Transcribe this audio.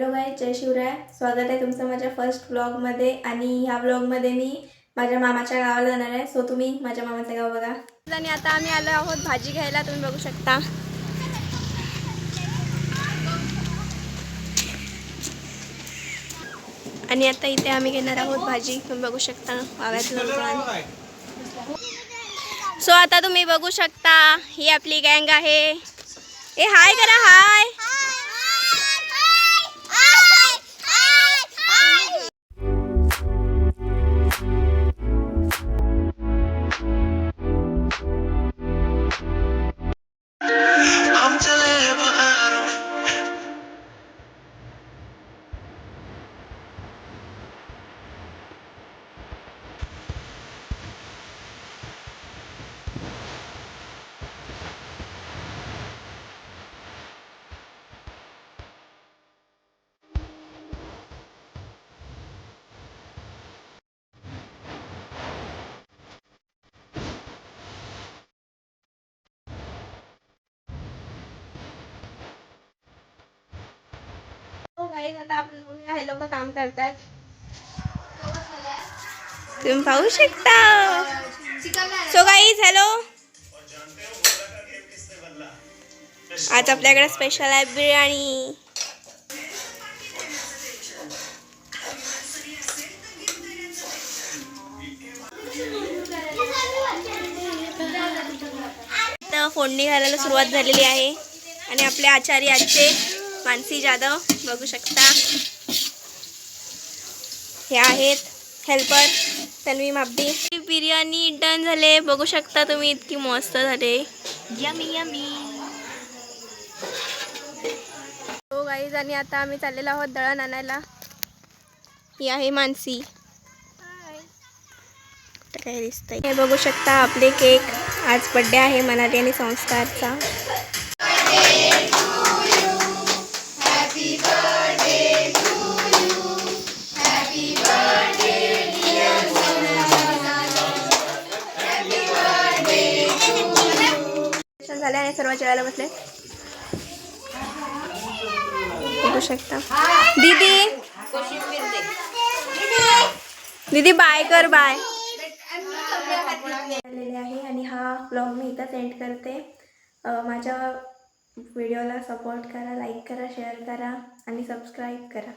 Hello गाय जय शिवराय. स्वागत आहे तुमचं माझ्या फर्स्ट ब्लॉगमध्ये आणि ह्या ब्लॉगमध्ये मी माझ्या मामाच्या गावाला जाणार आहे. सो तुम्ही माझ्या मामाचं गाव बघा. आणि आता आम्ही आलो आहोत भाजी घ्यायला. तुम्ही बघू शकता. आणि आता इथे आम्ही घेणार आहोत भाजी. तुम्ही बघू शकता. वाव्यातलं दुकान सो आता तुम्ही बघू शकता ही आपली गँग आहे. ए हाय करा हाय आता आपण हे लोक काम करतात तुम्ही पाहू शकता. सो गाईज हॅलो आज आपल्याकडे स्पेशल आहे बिर्याणी. फोडणी घालायला सुरुवात झालेली आहे. आणि आपले आचार्य आजचे मानसी जाधव बघू शकता. हे आहेत हेल्पर तन्वी माबडी बिर्याणी डन झाले बघू शकता तुम्ही इतकी मस्त झाले. यमी यमी हो गाईज आणि आता आम्ही चाललेलो आहोत दळण आणायला. ही आहे मानसी. काय दिसतंय? हे बघू शकता आपले केक आज बड्डे आहे मनाली आणि संस्कारचा. झाले आणि सर्व जेवायला बसले. बघू शकता. दीदी. दीदी बाय कर बाय झालेले आहे आणि हा ब्लॉग मी इथं सेंड करते. माझ्या व्हिडिओला सपोर्ट करा लाईक करा शेअर करा आणि सबस्क्राईब करा.